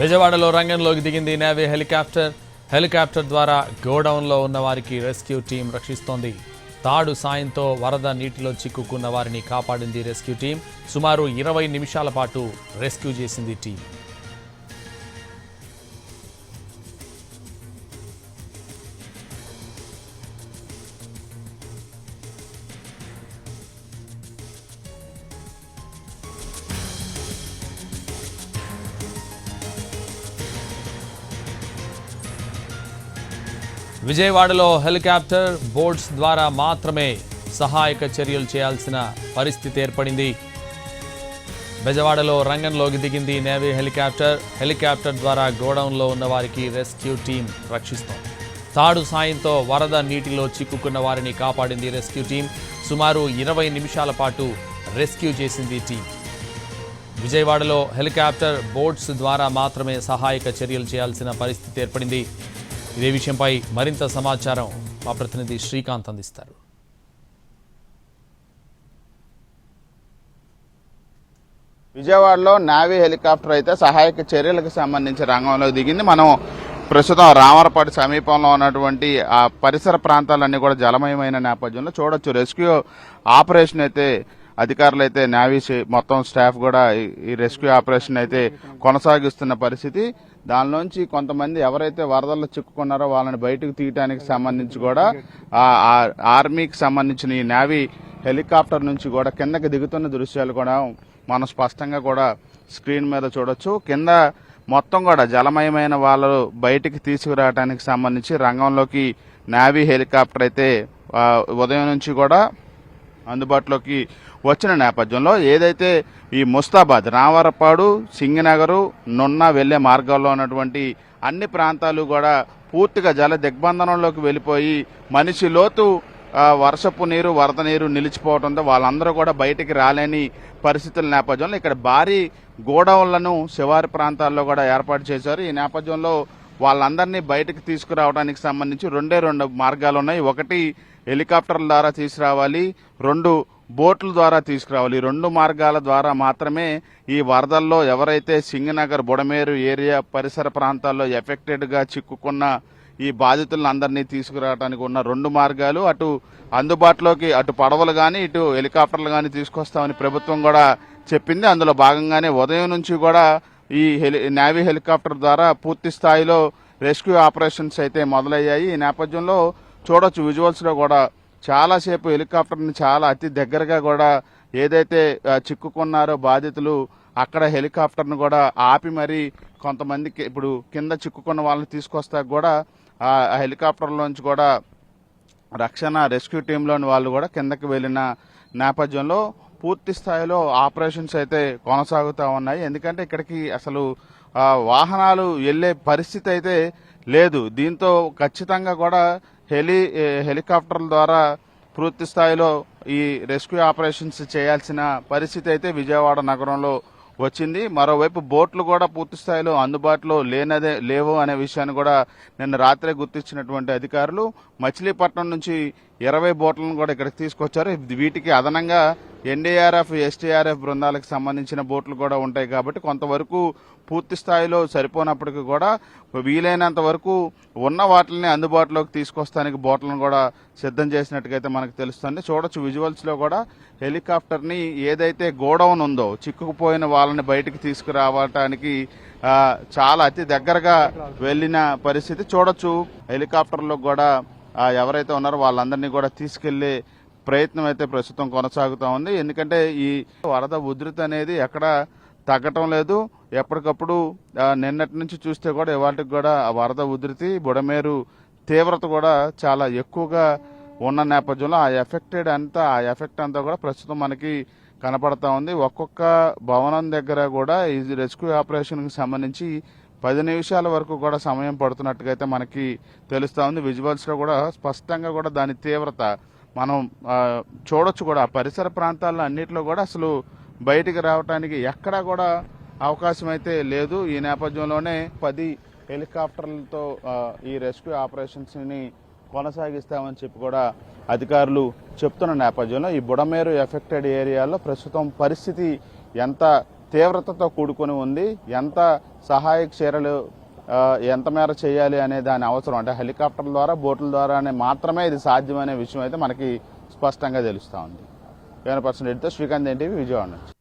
విజయవాడలో రంగంలోకి దిగింది నేవీ హెలికాప్టర్. హెలికాప్టర్ ద్వారా గోడౌన్లో ఉన్న వారికి రెస్క్యూ టీం రక్షిస్తోంది. తాడు సాయంతో వరద నీటిలో చిక్కుకున్న వారిని కాపాడింది రెస్క్యూ టీం. సుమారు ఇరవై నిమిషాల పాటు రెస్క్యూ చేసింది టీం. విజయవాడలో హెలికాప్టర్ బోట్స్ ద్వారా మాత్రమే సహాయక చర్యలు చేయాల్సిన పరిస్థితి ఏర్పడింది. బెజవాడలో రంగంలోకి దిగింది నేవీ హెలికాప్టర్. హెలికాప్టర్ ద్వారా గోడౌన్లో ఉన్న వారికి రెస్క్యూ టీం రక్షిస్తోంది. తాడు సాయంతో వరద నీటిలో చిక్కుకున్న వారిని కాపాడింది రెస్క్యూ టీం. సుమారు ఇరవై నిమిషాల పాటు రెస్క్యూ చేసింది టీం. విజయవాడలో హెలికాప్టర్ బోట్స్ ద్వారా మాత్రమే సహాయక చర్యలు చేయాల్సిన పరిస్థితి ఏర్పడింది. ఇదే విషయంపై మరింత సమాచారం మా ప్రతినిధి శ్రీకాంత్ అందిస్తారు. విజయవాడలో నావీ హెలికాప్టర్ అయితే సహాయక చర్యలకు సంబంధించి రంగంలో దిగింది. మనం ప్రస్తుతం రామరపాటి సమీపంలో ఉన్నటువంటి ఆ పరిసర ప్రాంతాలన్నీ కూడా జలమయమైన నేపథ్యంలో చూడొచ్చు. రెస్క్యూ ఆపరేషన్ అయితే అధికారులు అయితే నావీ మొత్తం స్టాఫ్ కూడా ఈ రెస్క్యూ ఆపరేషన్ అయితే కొనసాగిస్తున్న పరిస్థితి. దానిలోంచి కొంతమంది ఎవరైతే వరదల్లో చిక్కుకున్నారో వాళ్ళని బయటకు తీయడానికి సంబంధించి కూడా ఆ ఆర్మీకి సంబంధించిన ఈ నావీ హెలికాప్టర్ నుంచి కూడా కిందకి దిగుతున్న దృశ్యాలు కూడా మనం స్పష్టంగా కూడా స్క్రీన్ మీద చూడొచ్చు. కింద మొత్తం కూడా జలమయమైన వాళ్ళు బయటికి తీసుకురావడానికి సంబంధించి రంగంలోకి నావీ హెలికాప్టర్ అయితే ఉదయం నుంచి కూడా అందుబాటులోకి వచ్చిన నేపథ్యంలో ఏదైతే ఈ ముస్తాబాద్ రామవరపాడు సింగినగరు నున్న వెళ్ళే మార్గాల్లో ఉన్నటువంటి అన్ని ప్రాంతాలు కూడా పూర్తిగా జల దిగ్బంధనంలోకి వెళ్ళిపోయి మనిషి లోతు వర్షపు నీరు వరద నీరు నిలిచిపోవడంతో వాళ్ళందరూ కూడా బయటికి రాలేని పరిస్థితుల నేపథ్యంలో ఇక్కడ భారీ గోడౌన్లను శివారు ప్రాంతాల్లో కూడా ఏర్పాటు చేశారు. ఈ నేపథ్యంలో వాళ్ళందరినీ బయటకు తీసుకురావడానికి సంబంధించి రెండే రెండు మార్గాలు ఉన్నాయి. ఒకటి హెలికాప్టర్ల ద్వారా తీసుకురావాలి. రెండు బోట్ల ద్వారా తీసుకురావాలి. ఈ రెండు మార్గాల ద్వారా మాత్రమే ఈ వరదల్లో ఎవరైతే సింగనగర్ బుడమేరు ఏరియా పరిసర ప్రాంతాల్లో ఎఫెక్టెడ్గా చిక్కుకున్న ఈ బాధితులను అందరినీ తీసుకురావడానికి ఉన్న రెండు మార్గాలు అటు అందుబాటులోకి అటు పడవలు కానీ ఇటు హెలికాప్టర్లు కానీ తీసుకొస్తామని ప్రభుత్వం కూడా చెప్పింది. అందులో భాగంగానే ఉదయం నుంచి కూడా ఈ హెలి నేవీ హెలికాప్టర్ ద్వారా పూర్తి స్థాయిలో రెస్క్యూ ఆపరేషన్స్ అయితే మొదలయ్యాయి. ఈ నేపథ్యంలో చూడొచ్చు విజువల్స్లో కూడా చాలాసేపు హెలికాప్టర్ని చాలా అతి దగ్గరగా కూడా ఏదైతే చిక్కుకున్నారో బాధితులు అక్కడ హెలికాప్టర్ను కూడా ఆపి మరి కొంతమందికి ఇప్పుడు కింద చిక్కుకున్న వాళ్ళని తీసుకొస్తా కూడా ఆ హెలికాప్టర్లోంచి కూడా రక్షణ రెస్క్యూ టీంలోని వాళ్ళు కూడా కిందకి వెళ్ళిన నేపథ్యంలో పూర్తి స్థాయిలో ఆపరేషన్స్ అయితే కొనసాగుతూ ఉన్నాయి. ఎందుకంటే ఇక్కడికి అసలు వాహనాలు వెళ్ళే పరిస్థితి అయితే లేదు. దీంతో ఖచ్చితంగా కూడా హెలి హెలికాప్టర్ల ద్వారా పూర్తి స్థాయిలో ఈ రెస్క్యూ ఆపరేషన్స్ చేయాల్సిన పరిస్థితి అయితే విజయవాడ నగరంలో వచ్చింది. మరోవైపు బోట్లు కూడా పూర్తి స్థాయిలో అందుబాటులో లేనదే లేవు అనే విషయాన్ని కూడా నిన్న రాత్రే గుర్తించినటువంటి అధికారులు. మచిలీపట్నం నుంచి ఇరవై బోట్లను కూడా ఇక్కడికి తీసుకొచ్చారు. వీటికి అదనంగా ఎన్డీఆర్ఎఫ్ ఎస్టీఆర్ఎఫ్ బృందాలకు సంబంధించిన బోట్లు కూడా ఉంటాయి కాబట్టి కొంతవరకు పూర్తి స్థాయిలో సరిపోనప్పటికీ కూడా వీలైనంత వరకు ఉన్న వాటిని అందుబాటులోకి తీసుకొస్తానికి బోట్లను కూడా సిద్ధం చేసినట్టుగైతే మనకు తెలుస్తుంది. చూడొచ్చు విజువల్స్లో కూడా హెలికాప్టర్ని ఏదైతే గోడౌన్ ఉందో చిక్కుకుపోయిన వాళ్ళని బయటికి తీసుకురావటానికి చాలా అతి దగ్గరగా వెళ్ళిన పరిస్థితి. చూడొచ్చు హెలికాప్టర్లో కూడా ఎవరైతే ఉన్నారో వాళ్ళందరినీ కూడా తీసుకెళ్ళే ప్రయత్నం అయితే ప్రస్తుతం కొనసాగుతూ ఉంది. ఎందుకంటే ఈ వరద ఉధృతి అనేది ఎక్కడ తగ్గటం లేదు. ఎప్పటికప్పుడు నిన్నటి నుంచి చూస్తే కూడా ఇవాటికి కూడా ఆ వరద ఉధృతి బుడమేరు తీవ్రత కూడా చాలా ఎక్కువగా ఉన్న నేపథ్యంలో ఆ ఎఫెక్టెడ్ అంతా ఆ ఎఫెక్ట్ అంతా కూడా ప్రస్తుతం మనకి కనపడతా ఉంది. ఒక్కొక్క భవనం దగ్గర కూడా ఈ రెస్క్యూ ఆపరేషన్కి సంబంధించి పది నిమిషాల వరకు కూడా సమయం పడుతున్నట్టుగా అయితే మనకి తెలుస్తూ ఉంది. విజువల్స్ కూడా స్పష్టంగా కూడా దాని తీవ్రత మనం చూడొచ్చు కూడా. పరిసర ప్రాంతాల్లో అన్నిట్లో కూడా అసలు బయటికి రావడానికి ఎక్కడా కూడా అవకాశం అయితే లేదు. ఈ నేపథ్యంలోనే పది హెలికాప్టర్లతో ఈ రెస్క్యూ ఆపరేషన్స్ని కొనసాగిస్తామని చెప్పి కూడా అధికారులు చెప్తున్న నేపథ్యంలో ఈ బుడమేరు ఎఫెక్టెడ్ ఏరియాలో ప్రస్తుతం పరిస్థితి ఎంత తీవ్రతతో కూడుకొని ఉంది ఎంత సహాయక చర్యలు ఎంత మేర చేయాలి అనే దాని అవసరం? అంటే హెలికాప్టర్ ద్వారా బోట్ల ద్వారానే మాత్రమే ఇది సాధ్యమనే విషయం అయితే మనకి స్పష్టంగా తెలుస్తూ ఉంది. కేవలం పర్సెంట్ శ్రీకాంత్ ఏంటి? విజయవాడ నుంచి.